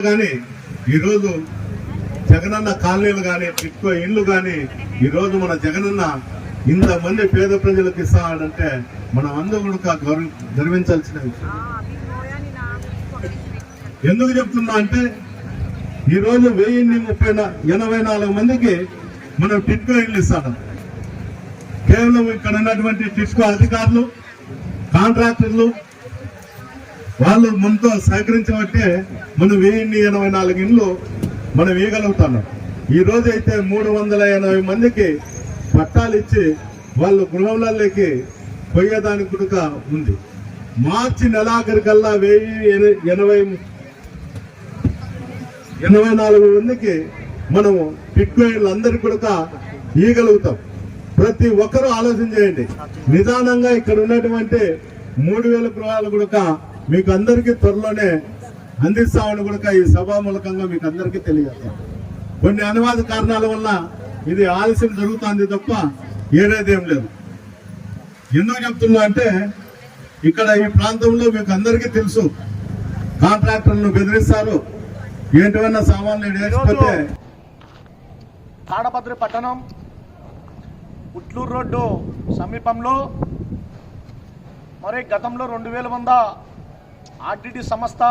కానీ ఈరోజు జగనన్న కాలనీలు కానీ టిక్కో ఇళ్ళు కానీ ఈరోజు మన జగనన్న ఇంతమంది పేద ప్రజలకు ఇస్తాడంటే మనం అందరూ కూడా గౌరవ గర్వించాల్సిన విషయం. ఎందుకు చెప్తున్నా అంటే ఈరోజు వెయ్యిన్ని ముప్పై ఎనభై నాలుగు మందికి మనం టిట్కో ఇల్లు ఇస్తాడు కేవలం ఇక్కడ ఉన్నటువంటి టిట్కో అధికారులు కాంట్రాక్టర్లు వాళ్ళు మనతో సహకరించబట్టే మనం వెయ్యిన్ని ఎనభై నాలుగు ఇండ్లు మనం వేయగలుగుతున్నాం. ఈ రోజు అయితే మూడు వందల ఎనభై మందికి పట్టాలు ఇచ్చి వాళ్ళు గృహంలోకి పోయేదానికి కూడా ఉంది. మార్చి నెలాఖరికల్లా వెయ్యి ఎనభై ఎనభై నాలుగు మందికి మనము బిట్కాయిన్లు అందరికి కూడా ఇవ్వగలుగుతాం ప్రతి ఒక్కరూ ఆలోచన చేయండి. నిదానంగా ఇక్కడ ఉన్నటువంటి మూడు వేల గృహాలు కూడా మీకు అందరికీ త్వరలోనే అందిస్తామని కూడా ఈ సభామూలకంగా మీకు అందరికీ తెలియజేస్తాం. కొన్ని అనువాద కారణాల వల్ల ఇది ఆలస్యం జరుగుతుంది తప్ప ఏదేదేం లేదు. ఎందుకు చెప్తున్నా అంటే ఇక్కడ ఈ ప్రాంతంలో మీకు అందరికీ తెలుసు కాంట్రాక్టర్లను బెదిరిస్తారు. ఏంటివన్నా సామాన్లు వేసుకుంటే తాడపత్రి పట్టణం ఉట్లూరు రోడ్డు సమీపంలో మరి గతంలో రెండు వేల వంద ఆర్టీడీ సంస్థ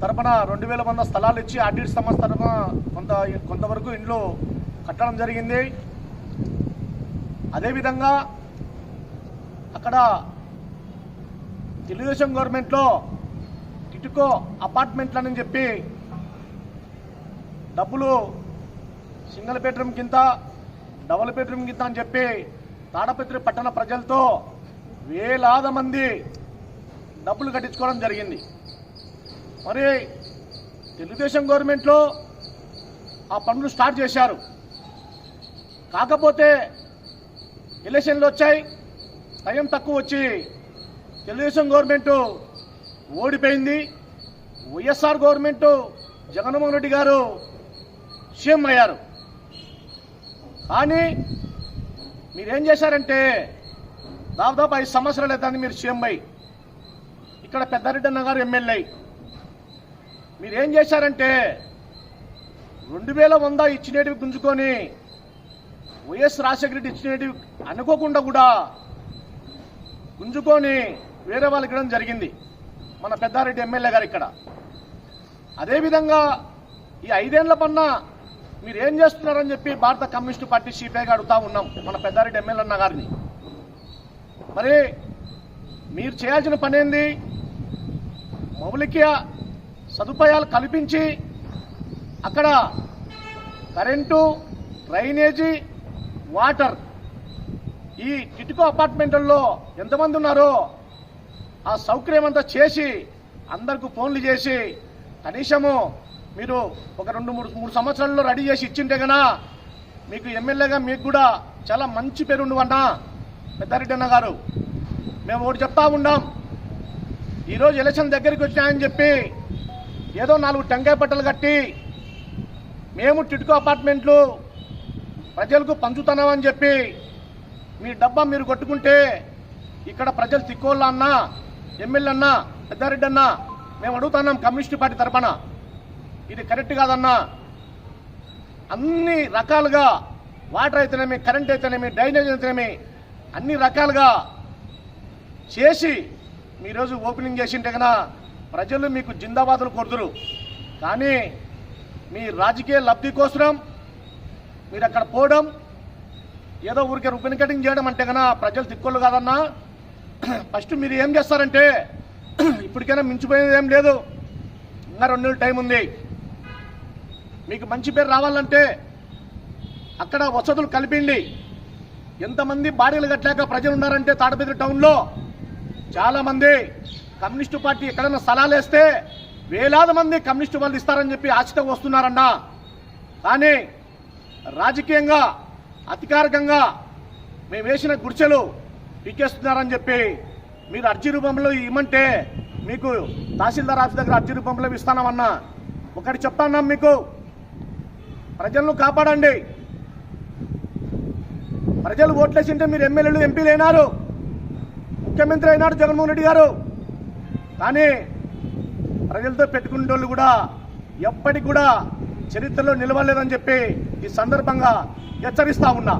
తరపున రెండు వేల వంద స్థలాలు ఇచ్చి ఆర్టీడీ సంస్థ తరపున కొంత కొంతవరకు ఇండ్లు కట్టడం జరిగింది. అదేవిధంగా అక్కడ తెలుగుదేశం గవర్నమెంట్లో టిటుకో అపార్ట్మెంట్లని చెప్పి డబ్బులు సింగిల్ బెడ్రూమ్ కింద డబుల్ బెడ్రూమ్ కింద అని చెప్పి తాడపత్రి పట్టణ ప్రజలతో వేలాది మంది డబ్బులు కట్టించుకోవడం జరిగింది. మరి తెలుగుదేశం గవర్నమెంట్లో ఆ పనులు స్టార్ట్ చేశారు. కాకపోతే ఎలక్షన్లు వచ్చాయి. టైం తక్కువ వచ్చి తెలుగుదేశం గవర్నమెంట్ ఓడిపోయింది. వైఎస్ఆర్ గవర్నమెంట్ జగన్మోహన్ రెడ్డి గారు సీఎం అయ్యారు. కానీ మీరేం చేశారంటే దాదాపు ఐదు సంవత్సరాలు అవుతుంది మీరు సీఎం అయ్యి ఇక్కడ పెద్దారెడ్డి అన్న గారు ఎమ్మెల్యే. మీరేం చేశారంటే రెండు వేల వంద ఇచ్చినటివి గుంజుకొని వైఎస్ రాజశేఖర రెడ్డి ఇచ్చినటివి అనుకోకుండా కూడా గుంజుకొని వేరే వాళ్ళకి ఇవ్వడం జరిగింది. మన పెద్దారెడ్డి ఎమ్మెల్యే గారు ఇక్కడ. అదేవిధంగా ఈ ఐదేళ్ళ పన్న మీరేం చేస్తున్నారని చెప్పి భారత కమ్యూనిస్టు పార్టీ సిపిఐకి అడుగుతా ఉన్నాం మన పెద్దారెడ్డి ఎమ్మెల్యే అన్న గారిని. మరి మీరు చేయాల్సిన పనేంది మౌలిక సదుపాయాలు కల్పించి అక్కడ కరెంటు డ్రైనేజీ వాటర్ ఈ కిటికో అపార్ట్మెంట్లలో ఎంతమంది ఉన్నారో ఆ సౌకర్యం అంతా చేసి అందరికి ఫోన్లు చేసి కనీసము మీరు ఒక రెండు మూడు మూడు సంవత్సరాల్లో రెడీ చేసి ఇచ్చింటే కన్నా మీకు ఎమ్మెల్యేగా మీకు కూడా చాలా మంచి పేరు ఉండవన్నా పెద్దారెడ్డి అన్న గారు. మేము ఒకటి చెప్తా ఉన్నాం ఈరోజు ఎలక్షన్ దగ్గరికి వచ్చినాయని చెప్పి ఏదో నాలుగు టెంకాయ పట్టలు కట్టి మేము టిట్కో అపార్ట్మెంట్లు ప్రజలకు పంచుతున్నామని చెప్పి మీ డబ్బా మీరు కొట్టుకుంటే ఇక్కడ ప్రజలు తిక్కోళ్ళ అన్నా ఎమ్మెల్యే అన్నా పెద్దారెడ్డి అన్నా మేము అడుగుతున్నాం కమ్యూనిస్ట్ పార్టీ తరపున. ఇది కరెక్ట్ కాదన్నా. అన్ని రకాలుగా వాటర్ అయితేనేమి కరెంట్ అయితేనేమి డ్రైనేజ్ అయితేనేమి అన్ని రకాలుగా చేసి మీరోజు ఓపెనింగ్ చేసింటే కన్నా ప్రజలు మీకు జిందాబాదులు కొడుతురు. కానీ మీ రాజకీయ లబ్ధి కోసం మీరు అక్కడ పోవడం ఏదో ఊరికే రుబ్బిన్ కటింగ్ చేయడం అంటే కన్నా ప్రజలు దిక్కులు కాదన్నా. ఫస్ట్ మీరు ఏం చేస్తారంటే ఇప్పటికైనా మించిపోయేది ఏం లేదు. ఇంకా రెండు నెలలు టైం ఉంది. మీకు మంచి పేరు రావాలంటే అక్కడ వసతులు కల్పిండి. ఎంతమంది బాడీలు కట్టలేక ప్రజలు ఉన్నారంటే తాడబెదిరి టౌన్లో చాలామంది కమ్యూనిస్టు పార్టీ ఎక్కడైనా స్థలాలు వేస్తే వేలాది మంది కమ్యూనిస్టు వాళ్ళు ఇస్తారని చెప్పి ఆశతో వస్తున్నారన్నా. కానీ రాజకీయంగా అధికారికంగా మేము వేసిన గుడిచెలు పీకేస్తున్నారని చెప్పి మీరు అర్జీ రూపంలో ఇమ్మంటే మీకు తహసీల్దార్ ఆఫీస్ దగ్గర అర్జీ రూపంలో ఇస్తానమన్నా. ఒకటి చెప్తాన్నా మీకు. ప్రజలను కాపాడండి. ప్రజలు ఓట్లేసింటే మీరు ఎమ్మెల్యేలు ఎంపీలు అయినారు. ముఖ్యమంత్రి అయినాడు జగన్మోహన్ రెడ్డి గారు. కానీ ప్రజలతో పెట్టుకునేటోళ్ళు కూడా ఎప్పటికి కూడా చరిత్రలో నిలవలేదని చెప్పి ఈ సందర్భంగా హెచ్చరిస్తా ఉన్నా.